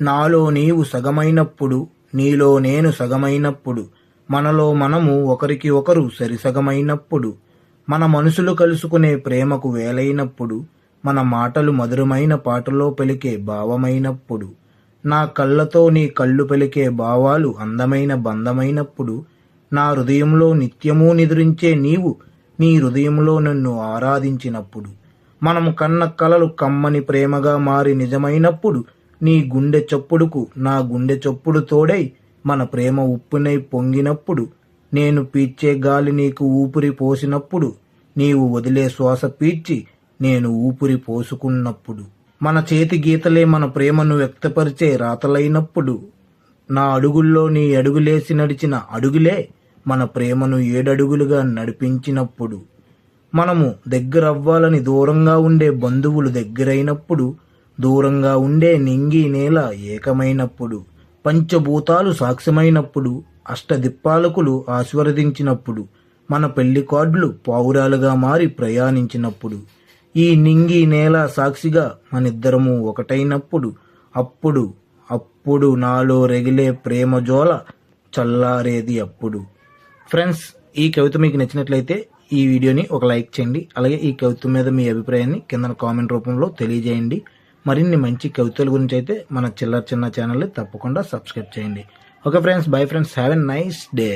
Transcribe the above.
నాలో నీవు సగమైనప్పుడు నీలో నేను సగమైనప్పుడు మనలో మనము ఒకరికి ఒకరు సరిసగమైనప్పుడు మన మనసులు కలుసుకునే ప్రేమకు వేలైనప్పుడు మన మాటలు మధురమైన పాటలో పలికే భావమైనప్పుడు నా కళ్ళతో నీ కళ్ళు పలికే భావాలు అందమైన బంధమైనప్పుడు నా హృదయంలో నిత్యమూ నిద్రించే నీవు నీ హృదయంలో నన్ను ఆరాధించినప్పుడు మనము కన్న కలలు కమ్మని ప్రేమగా మారి నిజమైనప్పుడు నీ గుండె చప్పుడుకు నా గుండె చప్పుడు తోడై మన ప్రేమ ఉప్పునై పొంగినప్పుడు నేను పీల్చే గాలి నీకు ఊపిరి పోసినప్పుడు నీవు వదిలే శ్వాస పీల్చి నేను ఊపిరి పోసుకున్నప్పుడు. మన చేతి గీతలే మన ప్రేమను వ్యక్తపరిచే రాతలైనప్పుడు నా అడుగుల్లో నీ అడుగులేసి నడిచిన అడుగులే మన ప్రేమను ఏడడుగులుగా నడిపించినప్పుడు. మనము దగ్గరవ్వాలని దూరంగా ఉండే బంధువులు దగ్గరైనప్పుడు దూరంగా ఉండే నింగి నేల ఏకమైనప్పుడు పంచభూతాలు సాక్ష్యమైనప్పుడు అష్టదిప్పాలకులు ఆశీర్వదించినప్పుడు మన పెళ్ళి కార్డులు పావురాలుగా మారి ప్రయాణించినప్పుడు ఈ నింగి నేల సాక్షిగా మనిద్దరము ఒకటైనప్పుడు అప్పుడు అప్పుడు నాలో రెగిలే ప్రేమ జోల చల్లారేది అప్పుడు. ఫ్రెండ్స్ ఈ కవిత మీకు నచ్చినట్లయితే ఈ వీడియోని ఒక లైక్ చేయండి. అలాగే ఈ కవిత మీద మీ అభిప్రాయాన్ని కింద కామెంట్ రూపంలో తెలియజేయండి. మరిన్ని మంచి కవితల గురించి అయితే మన చిల్లర చిన్న ఛానల్ని తప్పకుండా సబ్స్క్రైబ్ చేయండి. Okay friends bye friends have a nice day.